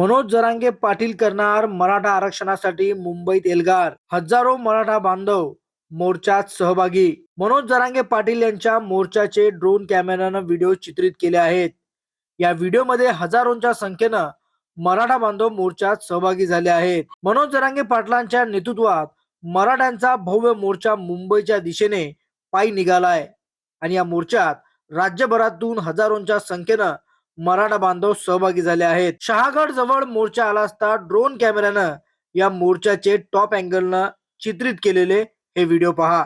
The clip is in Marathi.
मनोज जरांगे पाटील करणार मराठा आरक्षणासाठी मुंबईत एल्गार. हजारो मराठा बांधव मोर्चात सहभागी. मनोज जरांगे पाटील यांच्या मोर्चाचे ड्रोन कॅमेऱ्यानं व्हिडिओ चित्रित केले आहेत. या व्हिडिओमध्ये हजारोंच्या संख्येनं मराठा बांधव मोर्चात सहभागी झाले आहेत. मनोज जरांगे पाटलांच्या नेतृत्वात मराठ्यांचा भव्य मोर्चा मुंबईच्या दिशेने पायी निघालाय. आणि या मोर्चात राज्यभरातून हजारोंच्या संख्येनं मराठा बांधव सहभागी झाले आहेत. शहागड जवळ मोर्चा आला असता ड्रोन कॅमेऱ्यानं या मोर्चाचे टॉप अँगलनं चित्रित केलेले हे व्हिडिओ पहा.